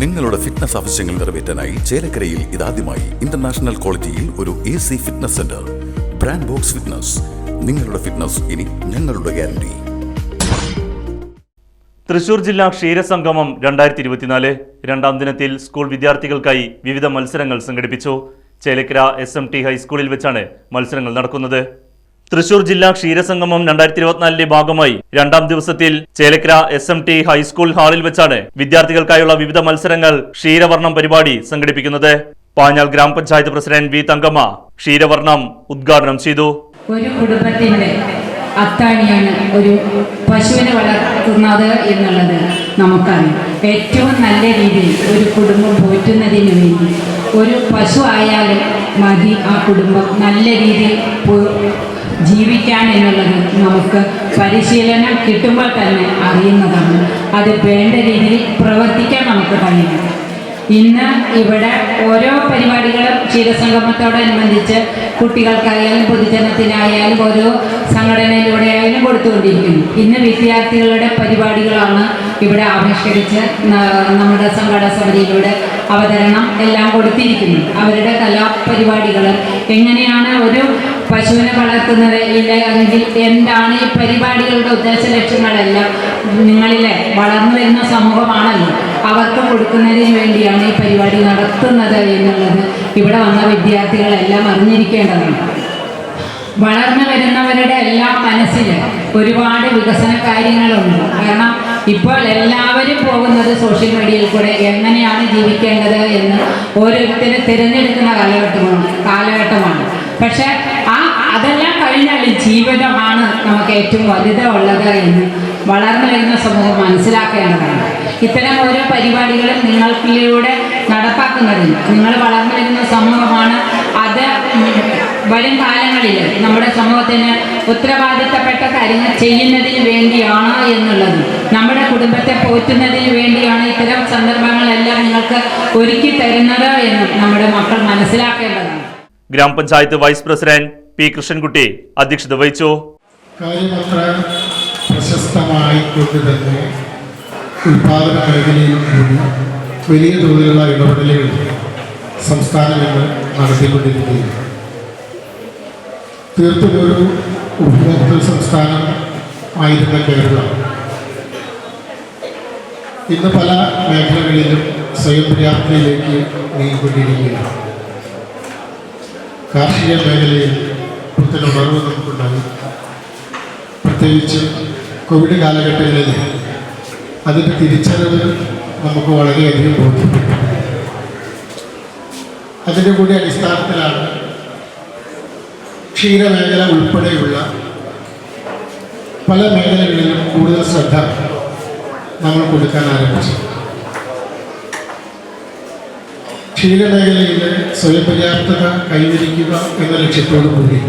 നിങ്ങളുടെ ഫിറ്റ്നസ് ആവശ്യങ്ങൾ നിറവേറ്റാനായി ചേലക്കരയിൽ ഇതാദ്യമായി ഇന്റർനാഷണൽ ക്വാളിറ്റിയിൽ ഒരു A C fitness centre brand box fitness നിങ്ങളുടെ ഫിറ്റ്നസ് ഇനി ഞങ്ങളുടെ ഗ്യാരണ്ടി തൃശൂർ ജില്ലാ ക്ഷീരസംഗമം രണ്ടായിരത്തി ഇരുപത്തിനാല് രണ്ടാം ദിനത്തിൽ സ്കൂൾ വിദ്യാർത്ഥികൾക്കായി വിവിധ മത്സരങ്ങൾ സംഘടിപ്പിച്ചു. ചേലക്കര എസ് എം ടി ഹൈസ്കൂളിൽ വെച്ചാണ് മത്സരങ്ങൾ നടക്കുന്നത്. തൃശൂർ ജില്ലാ ക്ഷീരസംഗമം രണ്ടായിരത്തി ഇരുപത്തിനാലിന്റെ ഭാഗമായി രണ്ടാം ദിവസത്തിൽ Chelakkara S M T high school ഹാളിൽ വെച്ചാണ് വിദ്യാർത്ഥികൾക്കായുള്ള വിവിധ മത്സരങ്ങൾ ക്ഷീരവർണം പരിപാടി സംഘടിപ്പിക്കുന്നത്. പാഞ്ഞാൽ ഗ്രാമപഞ്ചായത്ത് പ്രസിഡന്റ് വി തങ്കമ്മ ക്ഷീരവർണം ഉദ്ഘാടനം ചെയ്തു. ഒരു കുടുംബത്തിന്റെ അത്താണിയാണ് ഒരു പശുവിനെ വളർത്തുന്നത് എന്നുള്ളത് നമുക്കറിയാം. ഏറ്റവും നല്ല രീതിയിൽ ഒരു കുടുംബം പോറ്റുന്നതിന് വേണ്ടി ഒരു പശു ആയാലും മതി ആ കുടുംബം. നല്ല രീതിയിൽ ജീവിക്കാൻ എന്നുള്ളത് നമുക്ക് പരിശീലനം കിട്ടുമ്പോൾ തന്നെ അറിയുന്നതാണ്. അത് വേണ്ട രീതിയിൽ പ്രവർത്തിക്കാൻ നമുക്ക് കഴിയണം ഇന്ന് ഇവിടെ ഓരോ പരിപാടികളും ക്ഷീരസംഗമത്തോടനുബന്ധിച്ച് കുട്ടികൾക്കായാലും പൊതുജനത്തിനായാലും ഓരോ സംഘടനയിലൂടെ ആയാലും കൊടുത്തുകൊണ്ടിരിക്കുന്നു. ഇന്ന് വിദ്യാർത്ഥികളുടെ പരിപാടികളാണ് ഇവിടെ ആവിഷ്കരിച്ച് നമ്മുടെ സംഘടന സമിതിയിലൂടെ അവതരണം എല്ലാം കൊടുത്തിരിക്കുന്നു അവരുടെ കലാപരിപാടികൾ. എങ്ങനെയാണ് ഒരു പശുവിനെ വളർത്തുന്നത്? ഇല്ല അല്ലെങ്കിൽ എന്താണ് ഈ പരിപാടികളുടെ ഉദ്ദേശ ലക്ഷ്യങ്ങളെല്ലാം നിങ്ങളിലെ വളർന്നു വരുന്ന സമൂഹമാണല്ലോ. അവർക്ക് കൊടുക്കുന്നതിന് വേണ്ടിയാണ് ഈ പരിപാടി നടത്തുന്നത് എന്നുള്ളത് ഇവിടെ വന്ന വിദ്യാർത്ഥികളെല്ലാം അറിഞ്ഞിരിക്കേണ്ടതാണ്. വളർന്നു വരുന്നവരുടെ എല്ലാ മനസ്സിൽ ഒരുപാട് വികസന കാര്യങ്ങളുണ്ട്. കാരണം ഇപ്പോൾ എല്ലാവരും പോകുന്നത് സോഷ്യൽ മീഡിയയിൽ കൂടെ എങ്ങനെയാണ് ജീവിക്കേണ്ടത് എന്ന് ഓരോരുത്തരും തിരഞ്ഞെടുക്കുന്ന കാലഘട്ടമാണ് കാലഘട്ടമാണ്. പക്ഷെ ആ അതെല്ലാം കഴിഞ്ഞാൽ ജീവിതമാണ് നമുക്ക് ഏറ്റവും വലുത ഉള്ളത് എന്ന് വളർന്നു വരുന്ന സമൂഹം മനസ്സിലാക്കേണ്ടതാണ്. ഇത്തരം ഓരോ പരിപാടികളും നിങ്ങൾക്കിലൂടെ നടപ്പാക്കുന്നതിന് നിങ്ങൾ വളർന്നു വരുന്ന സമൂഹമാണ് അത് വരും കാലങ്ങളിൽ നമ്മുടെ സമൂഹത്തിന് ഉത്തരവാദിത്തപ്പെട്ട കാര്യങ്ങൾ ചെയ്യുന്നതിന് വേണ്ടിയാണ് എന്നുള്ളത്. നമ്മുടെ കുടുംബത്തെ പോറ്റുന്നതിന് വേണ്ടിയാണ് ഇത്തരം സന്ദർഭങ്ങളെല്ലാം നിങ്ങൾക്ക് ഒരുക്കി തരുന്നത് എന്ന് നമ്മുടെ മക്കൾ മനസ്സിലാക്കേണ്ടതാണ്. ഗ്രാമപഞ്ചായത്ത് വൈസ് പ്രസിഡന്റ് പി കൃഷ്ണൻകുട്ടി അധ്യക്ഷത വഹിച്ചു. കാര്യമത്ര തന്നെ ഉൽപാദന മേഖലയിലും കൂടി വലിയ തോതിലുള്ള ഇടപെടലുകൾ സംസ്ഥാനങ്ങൾ നടത്തിക്കൊണ്ടിരിക്കുകയാണ്. തീർത്തും ഒരു ഉപഭോക്തൃ സംസ്ഥാനം ആയിരുന്ന കേരളം. ഇന്ന് പല മേഖലകളിലും സ്വയം പര്യാപ്തയിലേക്ക് നീങ്ങിക്കൊണ്ടിരിക്കുകയാണ്. കാർഷിക മേഖലയിൽ പുത്തൻ ഉണർവ് നമുക്കുണ്ടായി. പ്രത്യേകിച്ച് കോവിഡ് കാലഘട്ടങ്ങളിൽ അതിന്റെ തിരിച്ചറിവ് നമുക്ക് വളരെയധികം ബോധ്യപ്പെട്ടു. അതിന്റെ കൂടി അടിസ്ഥാനത്തിലാണ് ക്ഷീരമേഖല ഉൾപ്പെടെയുള്ള പല മേഖലകളിലും കൂടുതൽ ശ്രദ്ധ നമ്മൾ കൊടുക്കാൻ ആരംഭിച്ചു. ക്ഷീരമേഖലയിലെ സ്വയംപര്യാപ്തത കൈവരിക്കുക എന്ന ലക്ഷ്യത്തോടു കൂടി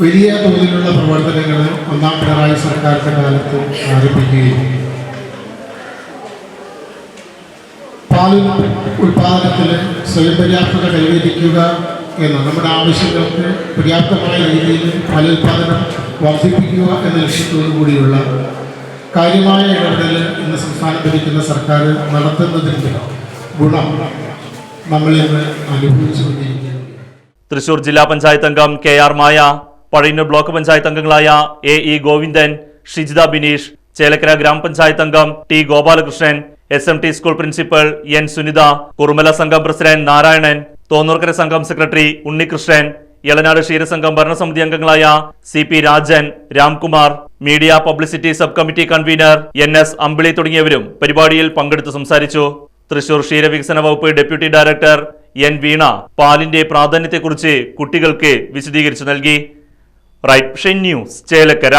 വലിയ തോതിലുള്ള പ്രവർത്തനങ്ങൾ ഒന്നാം പിണറായി സർക്കാരിന്റെ കാലത്ത് ആരംഭിക്കുകയും പാൽ ഉൽപാദനത്തിൽ സ്വയംപര്യാപ്തത കൈവരിക്കുക എന്ന നമ്മുടെ ആവശ്യങ്ങൾക്ക് പര്യാപ്തമായ രീതിയിൽ ഫലോൽപാദനം വർദ്ധിപ്പിക്കുക എന്ന ലക്ഷ്യത്തോടു കൂടിയുള്ള കാര്യമായ ഇടപെടൽ ഇന്ന് സംസ്ഥാനം ഭരിക്കുന്ന സർക്കാർ നടത്തുന്നതിന്റെ ഗുണം നമ്മളിന്ന് അനുഭവിച്ചുകൊണ്ടിരിക്കുകയാണ്. തൃശൂർ ജില്ലാ പഞ്ചായത്ത് അംഗം K R Maya Pazhayannur block panchayat അംഗങ്ങളായ എ ഇ ഗോവിന്ദൻ ഷിജിത ബിനീഷ് ചേലക്കര ഗ്രാമപഞ്ചായത്ത് അംഗം T Gopalakrishnan S M T school principal N Sunitha Kurumala സംഘം പ്രസിഡന്റ് നാരായണൻ തോന്നൂർക്കര സംഘം സെക്രട്ടറി ഉണ്ണികൃഷ്ണൻ എളനാട് ക്ഷീരസംഘം ഭരണസമിതി അംഗങ്ങളായ C P Rajan Ramkumar media publicity sub committee convener N S Ambili തുടങ്ങിയവരും പരിപാടിയിൽ പങ്കെടുത്ത് സംസാരിച്ചു. തൃശൂർ ക്ഷീരവികസന വകുപ്പ് ഡെപ്യൂട്ടി ഡയറക്ടർ എൻ വീണ പാലിന്റെ പ്രാധാന്യത്തെക്കുറിച്ച് കുട്ടികൾക്ക് വിശദീകരിച്ചു നൽകി. Right news Chelakkara.